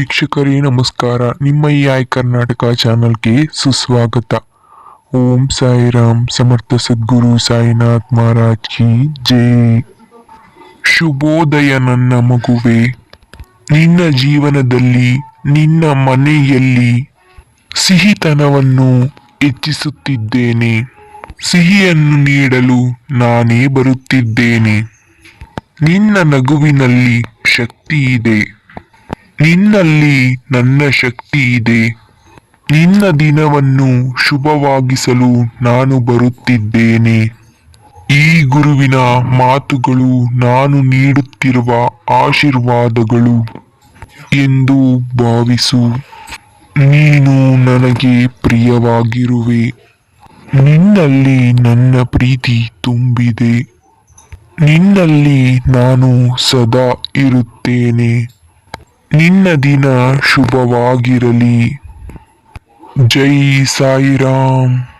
ವೀಕ್ಷಕರೇ, ನಮಸ್ಕಾರ. ನಿಮ್ಮ ಈ ಐ ಕರ್ನಾಟಕ ಚಾನಲ್ಗೆ ಸುಸ್ವಾಗತ. ಓಂ ಸಾಯಿರಾಮ್ ಸಮರ್ಥ ಸದ್ಗುರು ಸಾಯಿನಾಥ್ ಮಹಾರಾಜ್ ಕಿ ಜೈ. ಶುಭೋದಯ ನನ್ನ ಮಗುವೆ. ನಿನ್ನ ಜೀವನದಲ್ಲಿ, ನಿನ್ನ ಮನೆಯಲ್ಲಿ ಸಿಹಿತನವನ್ನು ಹೆಚ್ಚಿಸುತ್ತಿದ್ದೇನೆ. ಸಿಹಿಯನ್ನು ನೀಡಲು ನಾನೇ ಬರುತ್ತಿದ್ದೇನೆ. ನಿನ್ನ ನಗುವಿನಲ್ಲಿ ಶಕ್ತಿ ಇದೆ. ನಿನ್ನಲ್ಲಿ ನನ್ನ ಶಕ್ತಿ ಇದೆ. ನಿನ್ನ ದಿನವನ್ನು ಶುಭವಾಗಿಸಲು ನಾನು ಬರುತ್ತಿದ್ದೇನೆ. ಈ ಗುರುವಿನ ಮಾತುಗಳು ನಾನು ನೀಡುತ್ತಿರುವ ಆಶೀರ್ವಾದಗಳು ಎಂದು ಭಾವಿಸು. ನೀನು ನನಗೆ ಪ್ರಿಯವಾಗಿರುವೆ. ನಿನ್ನಲ್ಲಿ ನನ್ನ ಪ್ರೀತಿ ತುಂಬಿದೆ. ನಿನ್ನಲ್ಲಿ ನಾನು ಸದಾ ಇರುತ್ತೇನೆ. ನಿನ್ನ ದಿನ ಶುಭವಾಗಿರಲಿ. ಜೈ ಸಾಯಿರಾಮ್.